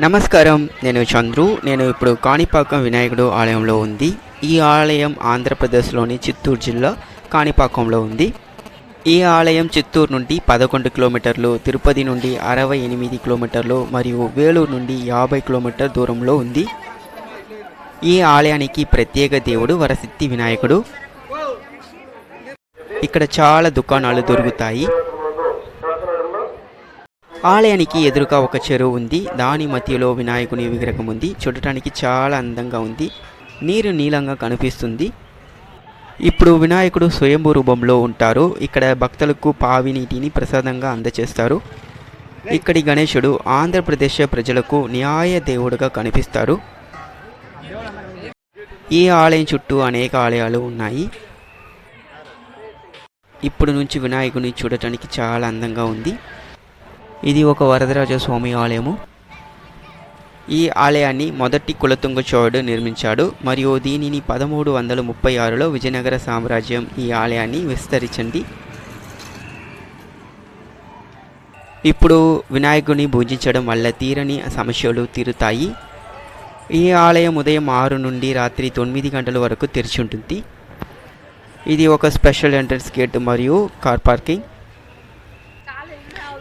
నమస్కారం నేను చంద్రు. నేను ఇప్పుడు కాణిపాకం వినాయకుడు ఆలయంలో ఉంది. ఈ ఆలయం ఆంధ్రప్రదేశ్లోని చిత్తూరు జిల్లా కాణిపాకంలో ఉంది. ఈ ఆలయం చిత్తూరు నుండి పదకొండు కిలోమీటర్లు తిరుపతి నుండి అరవై ఎనిమిది కిలోమీటర్లు మరియు వేలూరు నుండి యాభై కిలోమీటర్ దూరంలో ఉంది. ఈ ఆలయానికి ప్రత్యేక దేవుడు వరసిద్ధి వినాయకుడు. ఇక్కడ చాలా దుకాణాలు దొరుకుతాయి. ఆలయానికి ఎదురుగా ఒక చెరువు ఉంది. దాని మధ్యలో వినాయకుని విగ్రహం ఉంది. చూడటానికి చాలా అందంగా ఉంది. నీరు నీలంగా కనిపిస్తుంది. ఇప్పుడు వినాయకుడు స్వయంభూ రూపంలో ఉంటారు. ఇక్కడ భక్తులకు పావి నీటిని ప్రసాదంగా అందజేస్తారు ఇక్కడి గణేశుడు ఆంధ్రప్రదేశ్ ప్రజలకు న్యాయ దేవుడుగా కనిపిస్తారు. ఈ ఆలయం చుట్టూ అనేక ఆలయాలు ఉన్నాయి. ఇప్పుడు నుంచి వినాయకుని చూడటానికి చాలా అందంగా ఉంది. ఇది ఒక వరదరాజ స్వామి ఆలయము. ఈ ఆలయాన్ని మొదటి కులతుంగ చోళుడు నిర్మించాడు. మరియు దీనిని పదమూడు వందల ముప్పై ఆరులో విజయనగర సామ్రాజ్యం ఈ ఆలయాన్ని విస్తరించింది. ఇప్పుడు వినాయకుని పూజించడం వల్ల తీరని సమస్యలు తీరుతాయి. ఈ ఆలయం ఉదయం ఆరు నుండి రాత్రి తొమ్మిది గంటల వరకు తెరిచి ఉంటుంది. ఇది ఒక స్పెషల్ ఎంట్రన్స్ గేట్ మరియు కార్ పార్కింగ్.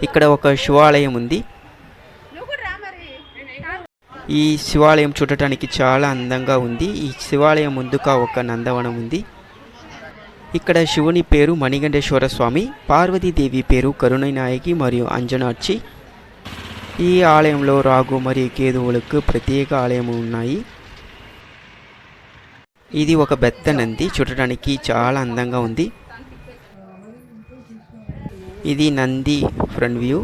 ఇక్కడ ఒక శివాలయం ఉంది. ఈ శివాలయం చూడటానికి చాలా అందంగా ఉంది. ఈ శివాలయం ముందుగా ఒక నందవనం ఉంది. ఇక్కడ శివుని పేరు మణిగండేశ్వర స్వామి పార్వతీదేవి పేరు కరుణనాయకి మరియు అంజనాక్షి ఈ ఆలయంలో రాగు మరియు కేదువులకు ప్రత్యేక ఆలయం ఉన్నాయి. ఇది ఒక బెత్త నంది. చూడటానికి చాలా అందంగా ఉంది. ఇది నంది ఫ్రంట్ వ్యూ.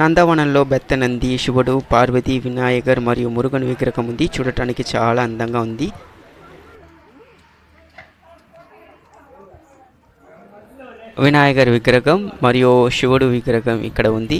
నందవనంలో బెత్త నంది శివుడు పార్వతి వినాయకర్ మరియు మురుగన్ విగ్రహం ఉంది. చూడటానికి చాలా అందంగా ఉంది. వినాయకర్ విగ్రహం మరియు శివుడు విగ్రహం ఇక్కడ ఉంది.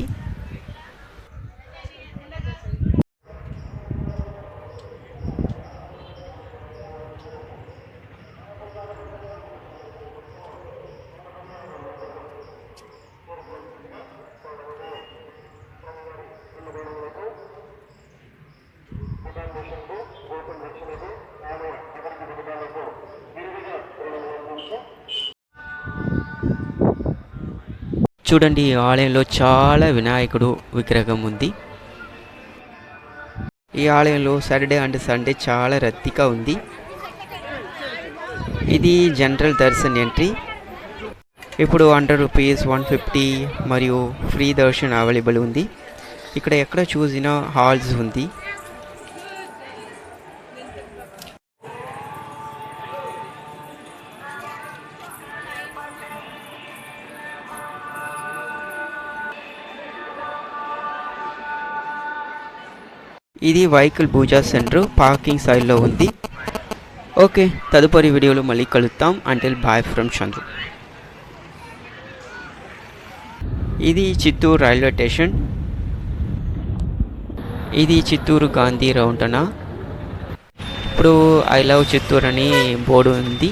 చూడండి ఈ ఆలయంలో చాలా వినాయకుడు విగ్రహం ఉంది. ఈ ఆలయంలో సాటర్డే అండ్ సండే చాలా రద్దీగా ఉంది. ఇది జనరల్ దర్శన్ ఎంట్రీ. ఇప్పుడు హండ్రెడ్ రూపీస్ వన్ ఫిఫ్టీ మరియు ఫ్రీ దర్శన్ అవైలబుల్ ఉంది. ఇక్కడ ఎక్కడ చూసినా హాల్స్ ఉంది. ఇది వైకిల్ పూజా సెంటర్ పార్కింగ్ సైడ్లో ఉంది. ఓకే తదుపరి వీడియోలో మళ్ళీ కలుద్దాం. అంటిల్ బాయ్ ఫ్రమ్ చంద్రు ఇది చిత్తూరు రైల్వే స్టేషన్. ఇది చిత్తూరు గాంధీ రౌంటన ఇప్పుడు ఐ లవ్ చిత్తూరు అని బోర్డు ఉంది.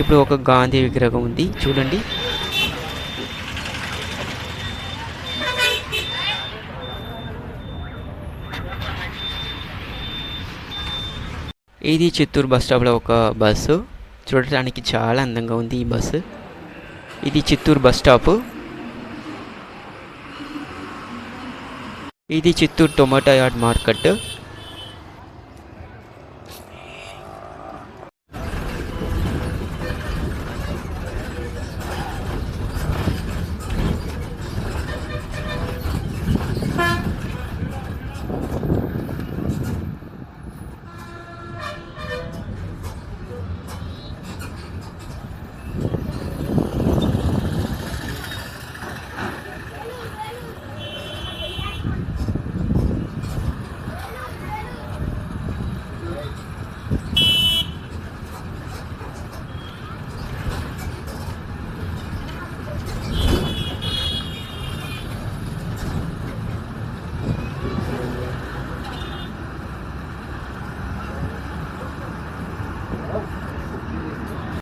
ఇప్పుడు ఒక గాంధీ విగ్రహం ఉంది. చూడండి. ఇది చిత్తూరు బస్ స్టాప్లో ఒక బస్సు. చూడటానికి చాలా అందంగా ఉంది ఈ బస్సు. ఇది చిత్తూరు బస్ స్టాప్. ఇది చిత్తూరు టొమాటో యార్డ్ మార్కెట్.